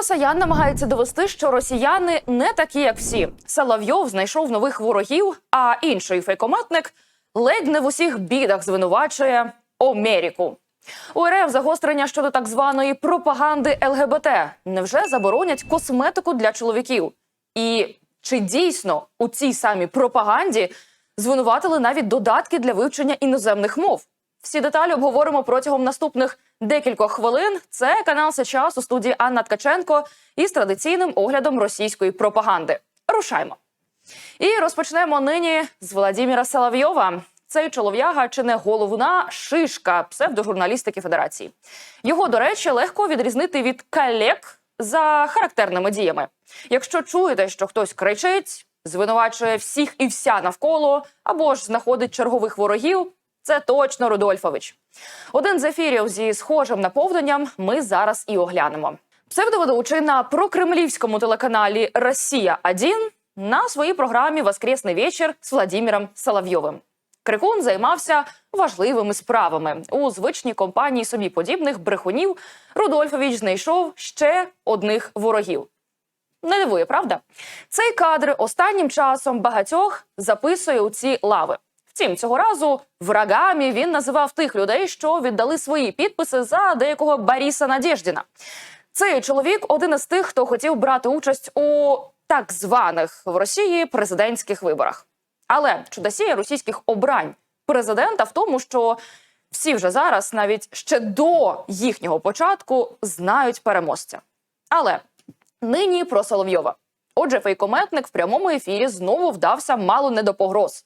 Кіосаян намагається довести, що росіяни не такі, як всі. Соловйов знайшов нових ворогів, а інший фейкометник ледь не в усіх бідах звинувачує Америку. У РФ загострення щодо так званої пропаганди ЛГБТ. Невже заборонять косметику для чоловіків? І чи дійсно у цій самій пропаганді звинуватили навіть додатки для вивчення іноземних мов? Всі деталі обговоримо протягом наступних декількох хвилин. Це канал Сейчас у студії Анна Ткаченко із традиційним оглядом російської пропаганди. Рушаймо. І розпочнемо нині з Владіміра Соловйова. Цей чолов'яга чи не головна шишка псевдожурналістики Федерації. Його, до речі, легко відрізнити від колег за характерними діями. Якщо чуєте, що хтось кричить, звинувачує всіх і вся навколо, або ж знаходить чергових ворогів, це точно Рудольфович. Один з ефірів зі схожим наповненням ми зараз і оглянемо. Псевдоведучий на прокремлівському телеканалі Росія 1 на своїй програмі Воскресний вечір з Владимиром Соловйовим. Крикун займався важливими справами у звичній компанії собі подібних брехунів. Рудольфович знайшов ще одних ворогів. Не дивує, правда? Цей кадр останнім часом багатьох записує у ці лави. Втім, цього разу врагами він називав тих людей, що віддали свої підписи за деякого Бориса Надєждіна. Цей чоловік один із тих, хто хотів брати участь у так званих в Росії президентських виборах. Але чудосія російських обрань президента в тому, що всі вже зараз, навіть ще до їхнього початку, знають переможця. Але нині про Соловйова. Отже, фейкометник в прямому ефірі знову вдався мало не до погроз.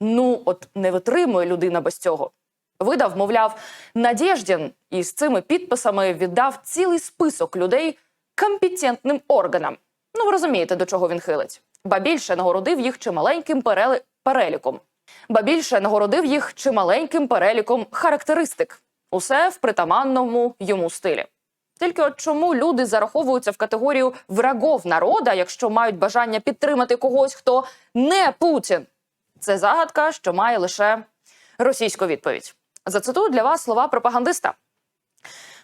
Ну, от не витримує людина без цього. Видав, мовляв, Надєждін із цими підписами віддав цілий список людей компетентним органам. Ну, ви розумієте, до чого він хилить. Ба більше нагородив їх чималеньким переліком. Ба більше нагородив їх чималеньким переліком характеристик. Усе в притаманному йому стилі. Тільки от чому люди зараховуються в категорію врагов народа, якщо мають бажання підтримати когось, хто не Путін? Це загадка, що має лише російську відповідь. Зацитую для вас слова пропагандиста.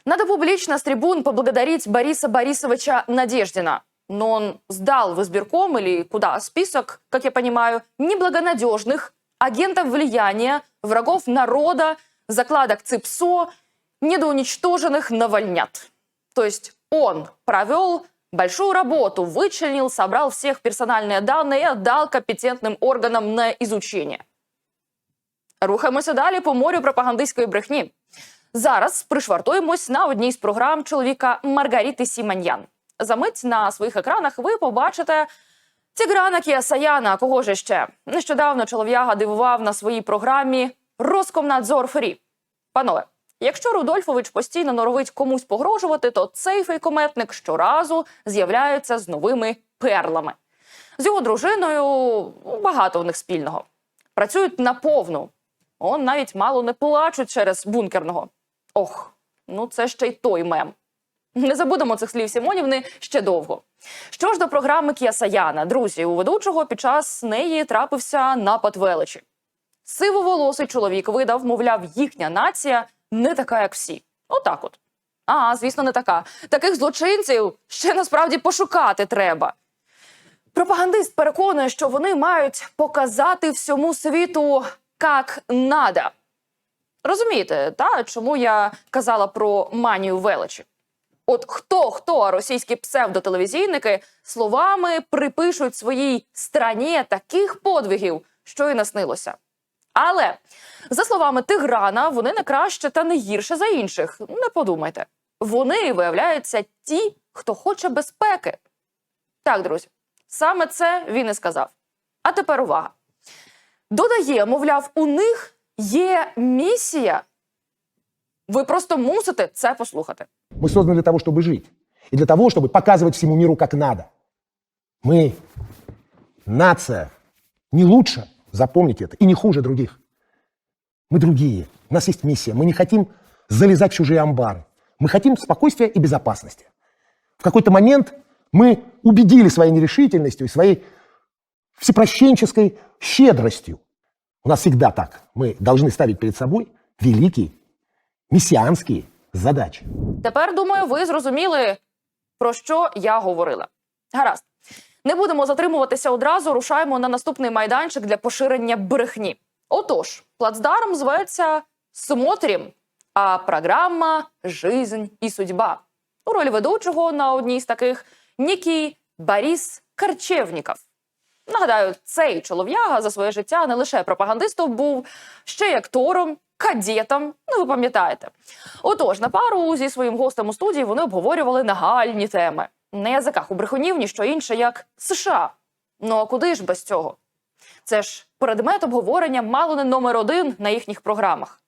Надо публично с трибун поблагодарить Бориса Борисовича Надеждина. Но он сдал в избирком или куда список, как я понимаю, неблагонадежных агентов влияния, врагов народа, закладок ЦИПСО, недоуничтоженных навальнят. То есть он провел большую работу, вычленил, собрал всех персональные данные и отдал компетентным органам на изучение. Рухаємося далі по морю пропагандистської брехні. Зараз пришвартуємось на одній з програм чоловіка Маргаріти Сіманьян. Замить на своїх екранах ви побачите Тіграна Кіасаяна. Кого ж ще? Нещодавно чолов'яга дивував на своїй програмі Роскомнадзор Фрі. Панове, якщо Рудольфович постійно норовить комусь погрожувати, то цей фейкометник щоразу з'являється з новими перлами. З його дружиною багато у них спільного. Працюють наповну. Он навіть мало не плачуть через бункерного. Ох, ну це ще й той мем. Не забудемо цих слів Сімонівни ще довго. Що ж до програми Кіасаяна, друзі, у ведучого під час неї трапився напад величі. Сивоволосий чоловік видав, мовляв, їхня нація не така, як всі. Отак от. А, звісно, не така. Таких злочинців ще насправді пошукати треба. Пропагандист переконує, що вони мають показати всьому світу як надо. Розумієте, та чому я казала про манію величі? От хто хто російські псевдотелевізійники словами припишуть своїй страні таких подвигів, що й наснилося. Але за словами Тиграна, вони не краще та не гірше за інших. Не подумайте. Вони виявляються ті, хто хоче безпеки. Так, друзі, саме це він і сказав. А тепер увага. Додає, мовляв, у них є місія. Ви просто мусите це послухати. Мы созданы для того, чтобы жить. И для того, чтобы показывать всему миру, как надо. Мы нация не лучше, запомните это, и не хуже других. Мы другие. У нас есть миссия. Мы не хотим залезать в чужие амбары. Мы хотим спокойствия и безопасности. В какой-то момент мы убедили своей нерешительностью и своей всепрощенческой щедростью. У нас всегда так. Мы должны ставить перед собой великие, мессианские задачи. Тепер, думаю, ви зрозуміли, про що я говорила. Гаразд, не будемо затримуватися одразу. Рушаємо на наступний майданчик для поширення брехні. Отож, плацдарм зветься Смотрим, а програма Жизнь і судьба. У ролі ведучого на одній з таких Нікій Борис Карчевніков. Нагадаю, цей чолов'яга за своє життя не лише пропагандистом був, ще й актором, кадетом. Ну, ви пам'ятаєте. Отож, на пару зі своїм гостем у студії вони обговорювали нагальні теми. На язиках у брехунів ніщо інше, як США. Ну а куди ж без цього? Це ж предмет обговорення мало не номер один на їхніх програмах.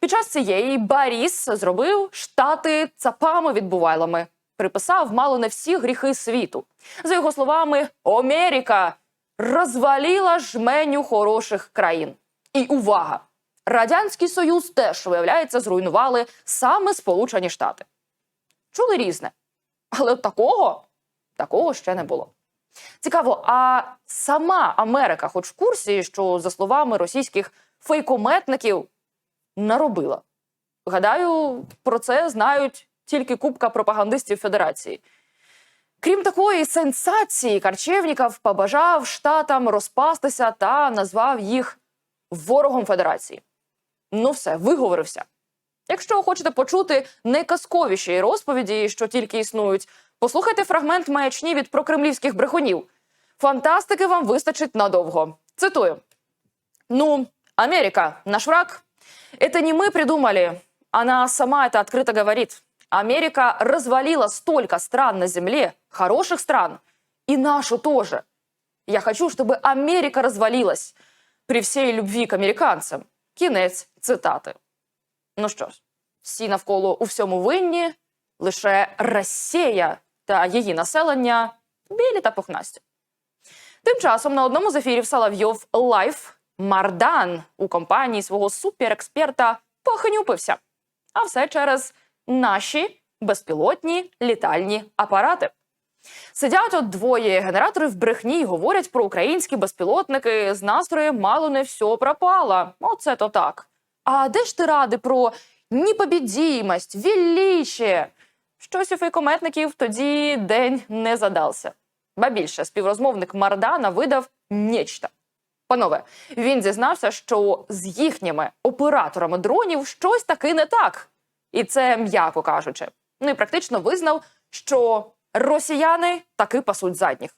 Під час цієї Баріс зробив штати цапами відбувайлами, приписав мало не всі гріхи світу. За його словами, Америка розвалила жменю хороших країн. І увага! Радянський Союз теж, виявляється, зруйнували саме Сполучені Штати. Чули різне. Але такого, такого ще не було. Цікаво, а сама Америка, хоч в курсі, що, за словами російських фейкометників, наробила. Гадаю, про це знають тільки купка пропагандистів Федерації. Крім такої сенсації, Карчевніков побажав штатам розпастися та назвав їх ворогом Федерації. Ну, все, виговорився. Якщо хочете почути найказковіші розповіді, що тільки існують, послухайте фрагмент маячні від прокремлівських брехунів. Фантастики вам вистачить надовго. Цитую: Ну, Америка, наш враг. Это не мы придумали. Она сама это открыто говорит. Америка развалила столько стран на земле, хороших стран, и нашу тоже. Я хочу, чтобы Америка развалилась при всій любві к американцям. Кінець цитати. Ну що ж, всі навколо у всьому винні, лише Росія та її населення білі та пухнасті. Тим часом на одному з ефірів Соловйов Лайф Мардан у компанії свого суперексперта похнюпився. А все через наші безпілотні літальні апарати. Сидять от двоє генераторів брехні й говорять про українські безпілотники з настроєм мало не все пропало. Оце то так. А де ж ти ради про непобідімость, величие? Щось у фейкометників тоді день не задався. Ба більше співрозмовник Мардана видав нечто. Панове, він зізнався, що з їхніми операторами дронів щось таки не так. І це м'яко кажучи. Ну і практично визнав, що росіяни таки пасуть задніх.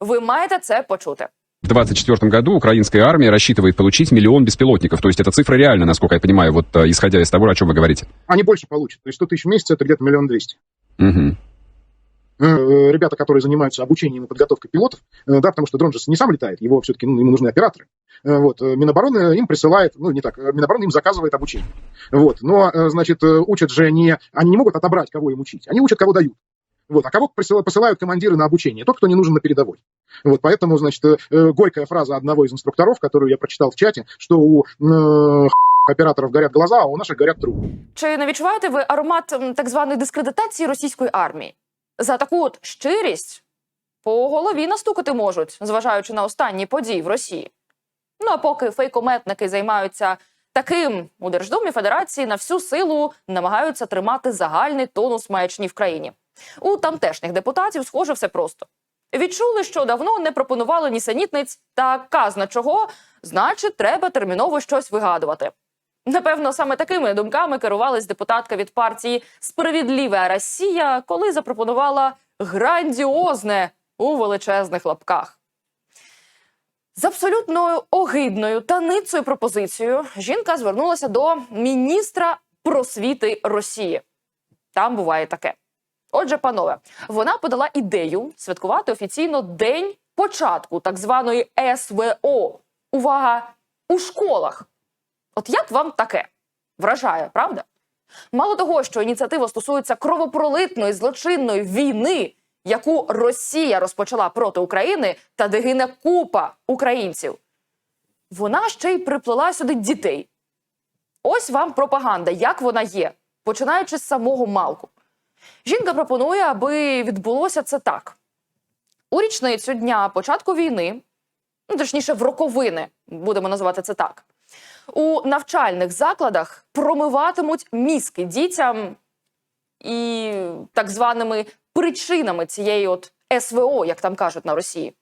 Ви маєте це почути. В 2024 году украинская армия рассчитывает получить миллион беспилотников. То есть эта цифра реальна, насколько я понимаю, вот э, исходя из того, о чем вы говорите. Они больше получат. То есть 100 тысяч в месяц это где-то миллион двести. Э, Ребята, которые занимаются обучением и подготовкой пилотов, да, потому что дрон же не сам летает, его все-таки ну, ему нужны операторы. Вот, Минобороны им присылает, ну не так, Минобороны им заказывает обучение. Вот, но, значит, учат же не, они не могут отобрать, кого им учить, они учат, кого дают. Вот, а кого посылают, посылают командиры на обучение? Тот, кто не нужен на передовой. Вот, поэтому, значит, э, э, горькая фраза одного из инструкторов, которую я прочитал в чате, что у э, операторов горят глаза, а у наших горят трубы. Чи не відчуваєте ви аромат м, так званої дискредитації російської армії? За таку от щирість по голові настукати можуть, зважаючи на останні події в Росії. Ну а поки фейкометники займаються таким у Держдумі Федерації на всю силу намагаються тримати загальний тонус маячні в країні. У тамтешніх депутатів схоже все просто. Відчули, що давно не пропонували нісенітниць та казна чого, значить, треба терміново щось вигадувати. Напевно, саме такими думками керувалась депутатка від партії Справедлива Росія, коли запропонувала грандіозне у величезних лапках. З абсолютно огидною та ницею пропозицією жінка звернулася до міністра просвіти Росії. Там буває таке. Отже, панове, вона подала ідею святкувати офіційно день початку так званої СВО. Увага! У школах. От як вам таке? Вражає, правда? Мало того, що ініціатива стосується кровопролитної злочинної війни, яку Росія розпочала проти України, та де гине купа українців. Вона ще й приплела сюди дітей. Ось вам пропаганда, як вона є, починаючи з самого малку. Жінка пропонує, аби відбулося це так: у річницю дня початку війни, ну точніше, в роковини, будемо називати це так. У навчальних закладах промиватимуть мізки дітям і так званими причинами цієї от СВО, як там кажуть на Росії?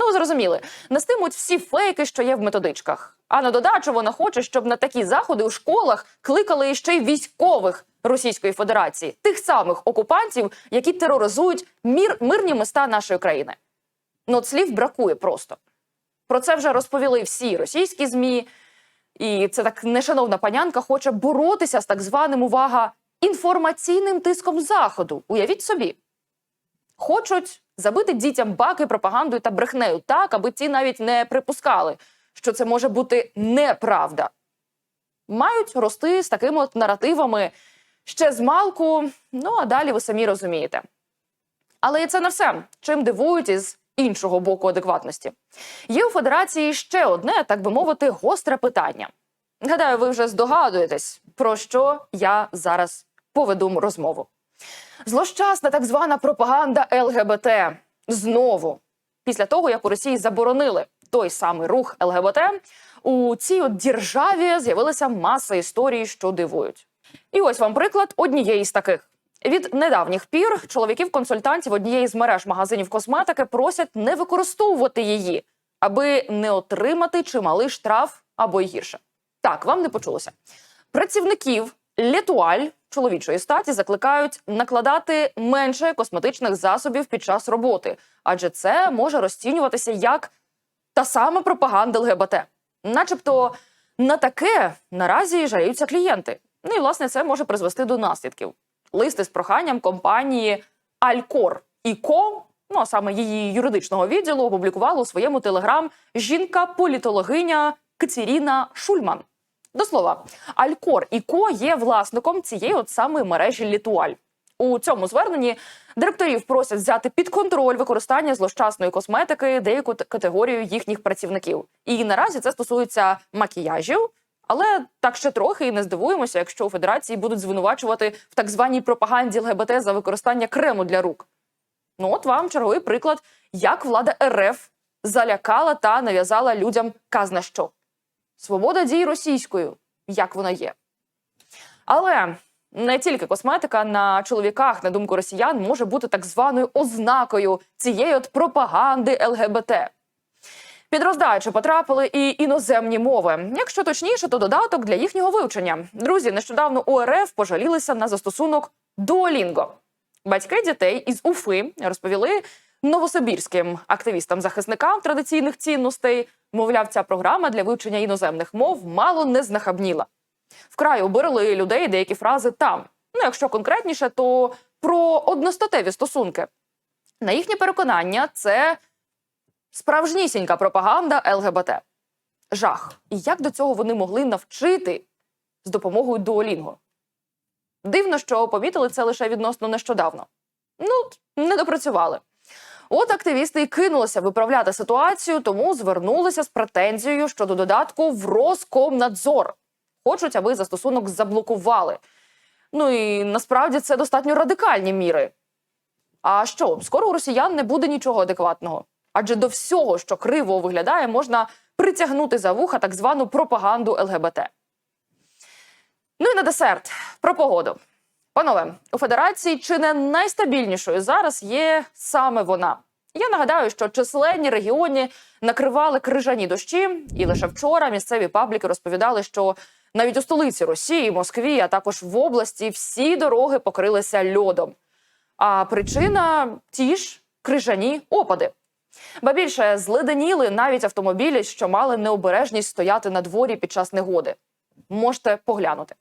Ну, зрозуміли, нестимуть всі фейки, що є в методичках. А на додачу вона хоче, щоб на такі заходи у школах кликали ще й військових Російської Федерації, тих самих окупантів, які тероризують мір, мирні міста нашої країни. Ну, слів бракує просто. Про це вже розповіли всі російські змі. І це так нешановна панянка хоче боротися з так званим увага інформаційним тиском заходу. Уявіть собі, хочуть забити дітям баки пропагандою та брехнею так, аби ті навіть не припускали, що це може бути неправда. Мають рости з такими от наративами ще з малку. Ну а далі ви самі розумієте. Але і це не все. Чим дивують із іншого боку адекватності. Є у Федерації ще одне, так би мовити, гостре питання. Гадаю, ви вже здогадуєтесь, про що я зараз поведу розмову. Злощасна так звана пропаганда ЛГБТ знову після того, як у Росії заборонили той самий рух ЛГБТ, у цій от державі з'явилася маса історій, що дивують. І ось вам приклад однієї з таких. Від недавніх пір чоловіків-консультантів однієї з мереж магазинів косметики просять не використовувати її, аби не отримати чималий штраф або гірше. Так, вам не почулося. Працівників летуаль чоловічої статі закликають накладати менше косметичних засобів під час роботи, адже це може розцінюватися як та сама пропаганда ЛГБТ. Начебто на таке наразі жаліються клієнти. Ну і власне це може призвести до наслідків. Листи з проханням компанії Алькор і Ко, ну а саме її юридичного відділу, опублікувала у своєму телеграм жінка-політологиня Катеріна Шульман. До слова, Алькор і Ко є власником цієї от самої мережі Літуаль. У цьому зверненні директорів просять взяти під контроль використання злощасної косметики деяку категорію їхніх працівників. І наразі це стосується макіяжів. Але так ще трохи і не здивуємося, якщо у федерації будуть звинувачувати в так званій пропаганді ЛГБТ за використання крему для рук. Ну, от вам черговий приклад, як влада РФ залякала та нав'язала людям казна що. Свобода дій російською, як вона є. Але не тільки косметика на чоловіках, на думку росіян, може бути так званою ознакою цієї от пропаганди ЛГБТ. Під роздачу потрапили і іноземні мови. Якщо точніше, то додаток для їхнього вивчення. Друзі, нещодавно у РФ пожалілися на застосунок Duolingo. Батьки дітей із Уфи розповіли новосибірським активістам-захисникам традиційних цінностей. Мовляв, ця програма для вивчення іноземних мов мало не знахабніла. Вкрай обирали людей деякі фрази там. Ну, якщо конкретніше, то про одностатеві стосунки. На їхнє переконання, це справжнісінька пропаганда ЛГБТ. Жах. І як до цього вони могли навчити з допомогою Duolingo? Дивно, що помітили це лише відносно нещодавно. Ну, не допрацювали. От активісти і кинулися виправляти ситуацію, тому звернулися з претензією щодо додатку в Роскомнадзор. Хочуть, аби застосунок заблокували. Ну і насправді це достатньо радикальні міри. А що, скоро у росіян не буде нічого адекватного. Адже до всього, що криво виглядає, можна притягнути за вуха так звану пропаганду ЛГБТ. Ну і на десерт про погоду. Панове, у федерації чи не найстабільнішою зараз є саме вона. Я нагадаю, що численні регіони накривали крижані дощі, і лише вчора місцеві пабліки розповідали, що навіть у столиці Росії, Москві, а також в області всі дороги покрилися льодом. А причина ті ж крижані опади. Ба більше зледеніли навіть автомобілі, що мали необережність стояти на дворі під час негоди. Можете поглянути.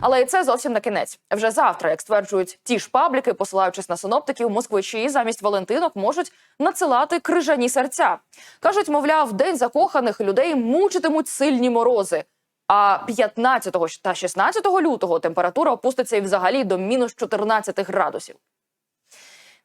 Але і це зовсім на кінець. Вже завтра, як стверджують ті ж пабліки, посилаючись на синоптиків, москвичі замість Валентинок можуть надсилати крижані серця. кажуть, мовляв, день закоханих людей мучитимуть сильні морози. А 15 та 16 лютого температура опуститься і взагалі до мінус 14 градусів.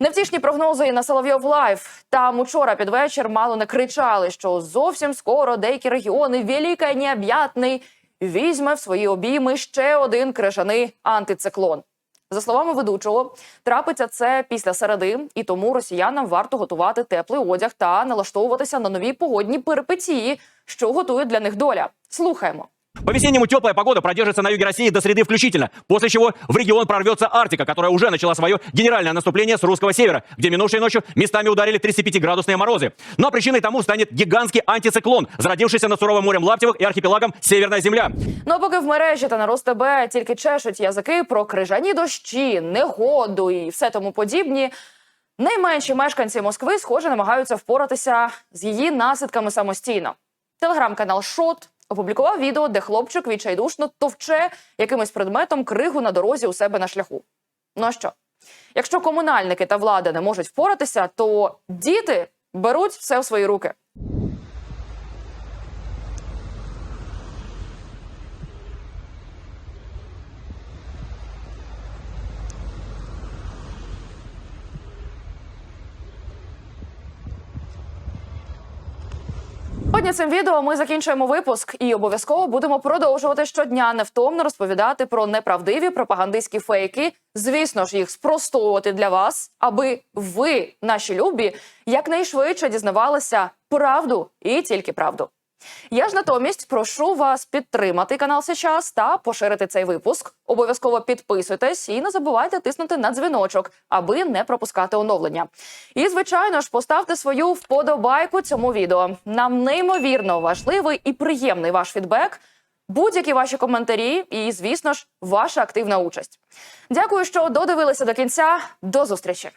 Невтішні прогнози на Соловйов Лайф. Там учора під вечір мало не кричали, що зовсім скоро деякі регіони Велика Необ'ятний візьме в свої обійми ще один крижаний антициклон. За словами ведучого, трапиться це після середи, і тому росіянам варто готувати теплий одяг та налаштовуватися на нові погодні перипетії, що готує для них доля. Слухаємо. По-весеннему теплая погода продержится на юге России до среды включительно, после чего в регион прорвется Арктика, которая уже начала свое генеральное наступление с русского севера, где минувшей ночью местами ударили 35-градусные морозы. Но причиной тому станет гигантский антициклон, зародившийся над суровым морем Лаптевых и архипелагом Северная Земля. Ну а поки в мережі та на РосТБ тільки чешуть язики про крижані дощі, негоду і все тому подібні. Найменші мешканці Москви, схоже, намагаються впоратися з її наслідками самостійно. Телеграм-канал Шот опублікував відео, де хлопчик відчайдушно товче якимось предметом кригу на дорозі у себе на шляху. Ну а що? Якщо комунальники та влада не можуть впоратися, то діти беруть все в свої руки. Сьогодні цим відео ми закінчуємо випуск і обов'язково будемо продовжувати щодня невтомно розповідати про неправдиві пропагандистські фейки. Звісно ж, їх спростовувати для вас, аби ви, наші любі, якнайшвидше дізнавалися правду і тільки правду. Я ж натомість прошу вас підтримати канал сейчас та поширити цей випуск. Обов'язково підписуйтесь і не забувайте тиснути на дзвіночок, аби не пропускати оновлення. І звичайно ж, поставте свою вподобайку цьому відео. Нам неймовірно важливий і приємний ваш фідбек. Будь-які ваші коментарі, і, звісно ж, ваша активна участь. Дякую, що додивилися до кінця. До зустрічі!